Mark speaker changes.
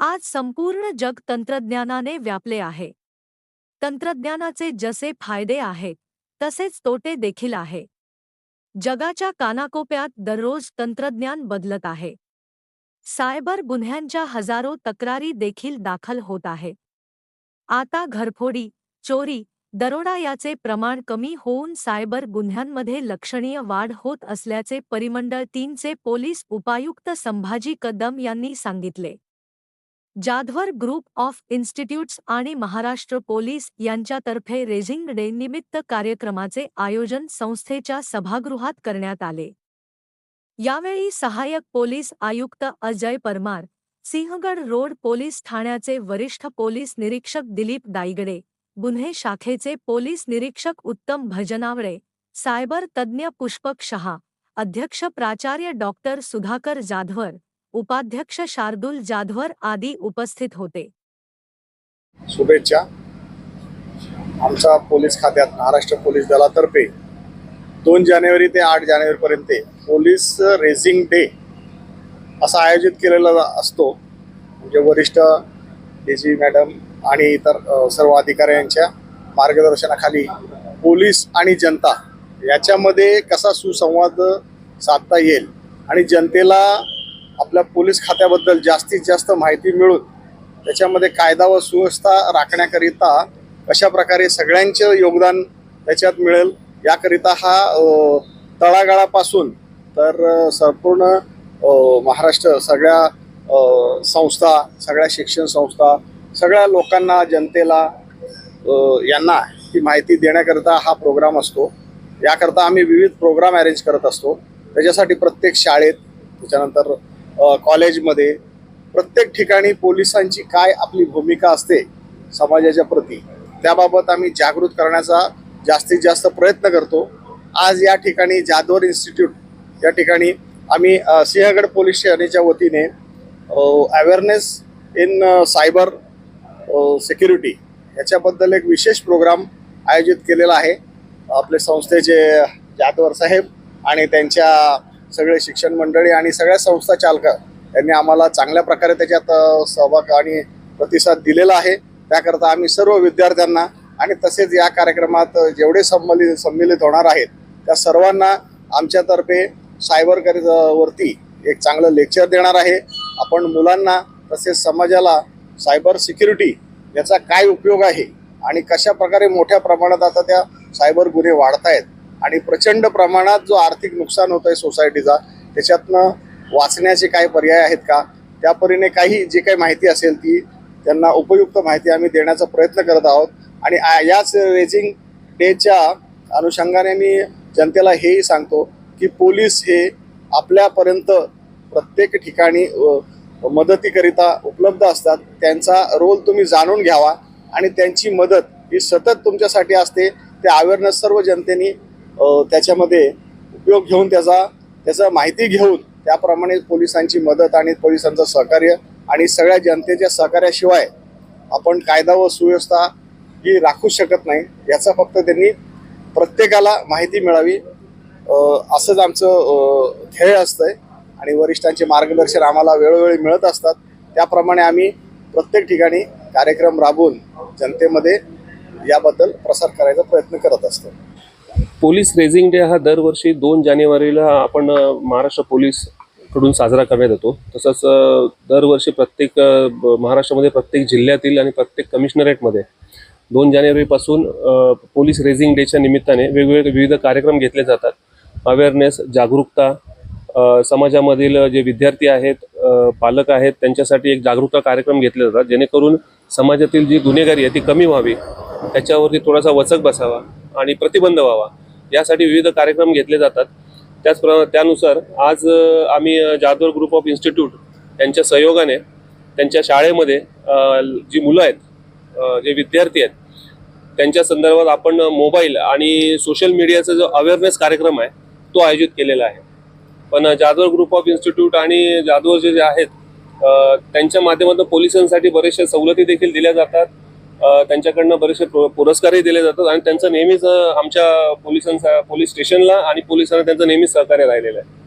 Speaker 1: आज संपूर्ण जग तंत्रज्ञानाने व्यापले आहे. तंत्रज्ञानाचे जसे फायदे आहेत तसेच तोटे देखील आहे. जगाच्या कानाकोप्यात दररोज तंत्रज्ञान बदलत आहे. सायबर गुन्ह्यांच्या हजारो तक्रारी देखील दाखल होत आहे. आता घरफोडी चोरी दरोडा याचे प्रमाण कमी होऊन सायबर गुन्ह्यांमध्ये लक्षणीय वाढ होत असल्याचे परिमंडळ तीनचे पोलीस उपायुक्त संभाजी कदम यांनी सांगितले. जाधवर ग्रुप ऑफ इन्स्टिट्यूट्स आणि महाराष्ट्र पोलीस यांच्यातर्फे रेझिंग डे निमित्त कार्यक्रमाचे आयोजन संस्थेच्या सभागृहात करण्यात आले. यावेळी सहाय्यक पोलीस आयुक्त अजय परमार सिंहगड रोड पोलीस ठाण्याचे वरिष्ठ पोलीस निरीक्षक दिलीप दायगडे गुन्हे शाखेचे पोलीस निरीक्षक उत्तम भजनावळे सायबर तज्ज्ञ पुष्पक शहा अध्यक्ष प्राचार्य डॉक्टर सुधाकर जाधवर उपाध्यक्ष शार्दुल जाधवर आदी उपस्थित होते.
Speaker 2: शुभेच्छा. आमच्या पोलीस खात्यात महाराष्ट्र पोलीस दलातर्फे दोन जानेवारी ते आठ जानेवारीपर्यंत पोलीस रेझिंग डे असा आयोजित केलेला असतो. म्हणजे वरिष्ठ डी जी मॅडम आणि इतर सर्व अधिकाऱ्यांच्या मार्गदर्शनाखाली पोलीस आणि जनता याच्यामध्ये कसा सुसंवाद साधता येईल आणि जनतेला आपल्या पोलीस खात्याबद्दल जास्तीत जास्त माहिती मिळून त्याच्यामध्ये कायदा व सुव्यवस्था राखण्याकरिता कशा प्रकारे सगळ्यांचं योगदान त्याच्यात मिळेल याकरिता हा तळागाळापासून तर संपूर्ण महाराष्ट्र सगळ्या संस्था सगळ्या शिक्षण संस्था सगळ्या लोकांना जनतेला यांना ही माहिती देण्याकरिता हा प्रोग्राम असतो. याकरता आम्ही विविध प्रोग्राम अरेंज करत असतो. त्याच्यासाठी प्रत्येक शाळेत त्याच्यानंतर कॉलेजमध्ये प्रत्येक ठिकाणी पोलिसांची काय आपली भूमिका असते समाजाच्या प्रती त्याबाबत आम्ही जागृत करण्याचा जास्तीत जास्त प्रयत्न करतो. आज या ठिकाणी जाधवर इन्स्टिट्यूट या ठिकाणी आम्ही सिंहगड पोलीस स्टेशनच्या वतीने अवेअरनेस इन सायबर सिक्युरिटी याच्याबद्दल एक विशेष प्रोग्राम आयोजित केलेला आहे. आपले संस्थेचे जाधवर साहेब आणि त्यांच्या सगळे शिक्षण मंडळी आणि सगळ्या संस्था चालक यांनी आम्हाला चांगल्या प्रकारे त्याच्यात सहभाग आणि प्रतिसाद दिलेला आहे. त्याकरता आम्ही सर्व विद्यार्थ्यांना आणि तसेच या कार्यक्रमात जेवढे संमलित संमिलित होणार आहेत त्या सर्वांना आमच्यातर्फे सायबर करि वरती एक चांगलं लेक्चर देणार आहे. आपण मुलांना तसेच समाजाला सायबर सिक्युरिटी याचा काय उपयोग आहे आणि कशा प्रकारे मोठ्या प्रमाणात आता त्या सायबर गुन्हे वाढत आहेत आणि प्रचंड प्रमाणात जो आर्थिक नुकसान होत आहे सोसायटीचा त्याच्यातनं वाचण्याचे काय पर्याय आहेत का? त्या परीने काही जी काही माहिती असेल ती त्यांना उपयुक्त माहिती आम्ही देण्याचा प्रयत्न करत आहोत. आणि याच रेजिंग डेच्या अनुषंगाने मी जनतेला हेही सांगतो की पोलीस हे आपल्यापर्यंत प्रत्येक ठिकाणी मदतीकरिता उपलब्ध असतात. त्यांचा रोल तुम्ही जाणून घ्यावा आणि त्यांची मदत ही सतत तुमच्यासाठी असते. ते अवेअरनेस सर्व जनतेनी त्याच्यामध्ये उपयोग घेऊन त्याचा त्याचा माहिती घेऊन त्याप्रमाणे पोलिसांची मदत आणि पोलिसांचं सहकार्य आणि सगळ्या जनतेच्या सहकार्याशिवाय आपण कायदा व सुव्यवस्था ही राखू शकत नाही. याचा फक्त त्यांनी प्रत्येकाला माहिती मिळावी असंच आमचं अ, ध्येय असतंय. आणि वरिष्ठांचे मार्गदर्शन आम्हाला वेळोवेळी मिळत असतात. त्याप्रमाणे आम्ही प्रत्येक ठिकाणी कार्यक्रम राबवून जनतेमध्ये याबद्दल प्रसार करायचा प्रयत्न करत असतो.
Speaker 3: पोलीस रेझिंग डे हा दरवर्षी दोन जानेवारीला आपण महाराष्ट्र पोलीसकडून साजरा करण्यात येतो. तसंच दरवर्षी प्रत्येक महाराष्ट्रामध्ये प्रत्येक जिल्ह्यातील आणि प्रत्येक कमिशनरेटमध्ये दोन जानेवारीपासून पोलीस रेझिंग डेच्या निमित्ताने वेगवेगळे विविध कार्यक्रम घेतले जातात. अवेअरनेस जागरूकता समाजामधील जे विद्यार्थी आहेत पालक आहेत त्यांच्यासाठी एक जागरूकता कार्यक्रम घेतले जातात. जेणेकरून समाजातील जी गुन्हेगारी आहे ती कमी व्हावी त्याच्यावरती थोडासा वचक बसावा आणि प्रतिबंध व्हावा. यासाठी विविध कार्यक्रम घेतले जातात. त्याचप्र त्यानुसार आज आम्ही जाधव ग्रुप ऑफ इन्स्टिट्यूट यांच्या सहयोगाने त्यांच्या शाळेमध्ये जी मुलं आहेत जे विद्यार्थी आहेत त्यांच्या संदर्भात आपण मोबाईल आणि सोशल मीडियाचा जो अवेअरनेस कार्यक्रम आहे तो आयोजित केलेला आहे. पण जाधव ग्रुप ऑफ इन्स्टिट्यूट आणि जाधवर जे जे आहेत त्यांच्या माध्यमातून पोलिसांसाठी बरेचशा सवलती देखील दिल्या जातात. त्यांच्याकडनं बरेचसे पुरस्कारही दिले जातात आणि त्यांचं नेहमीच आमच्या पोलिसांचा पोलीस स्टेशनला आणि पोलिसांना त्यांचं नेहमीच सहकार्य राहिलेलं आहे.